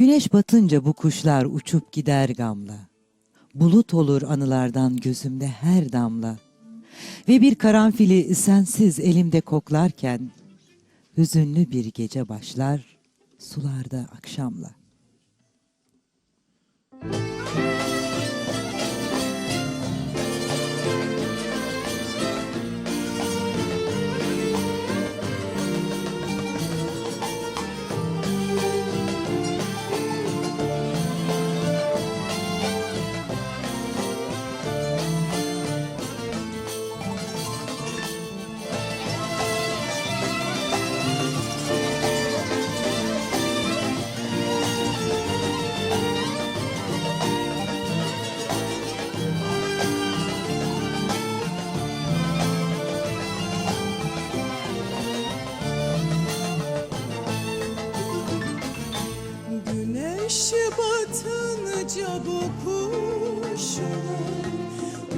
Güneş batınca bu kuşlar uçup gider gamla. Bulut olur anılardan gözümde her damla. Ve bir karanfili sensiz elimde koklarken, hüzünlü bir gece başlar sularda akşamla.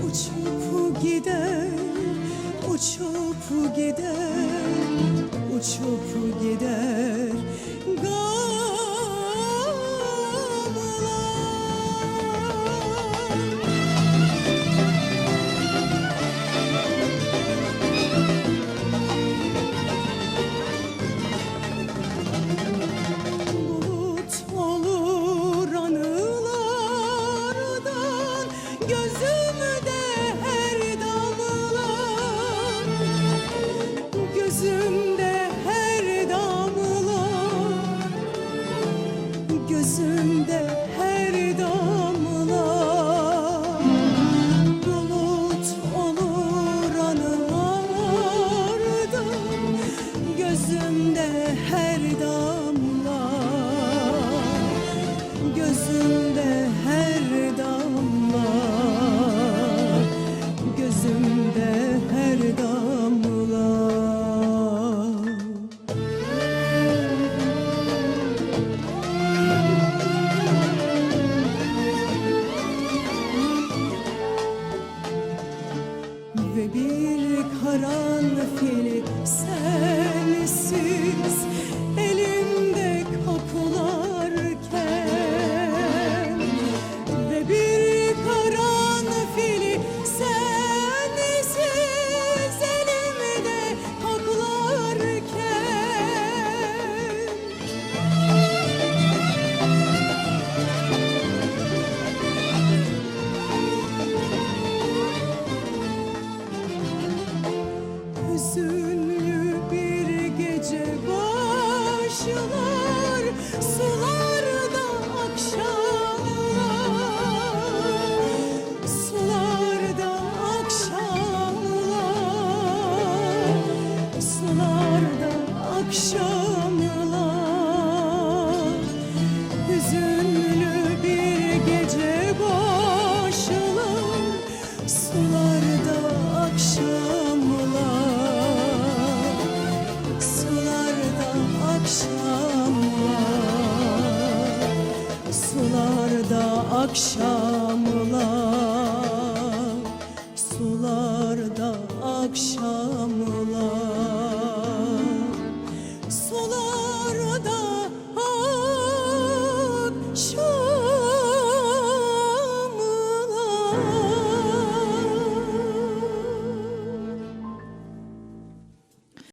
Uçup gider, uçup gider, uçup gider her damla Gözümde her damla Gözümde her damla. Ve bir karanfil sensiz elimde akşamlar. Hüzünlü bir gece başlar. Sularda akşamlar. Sularda akşamlar. Sularda akşamlar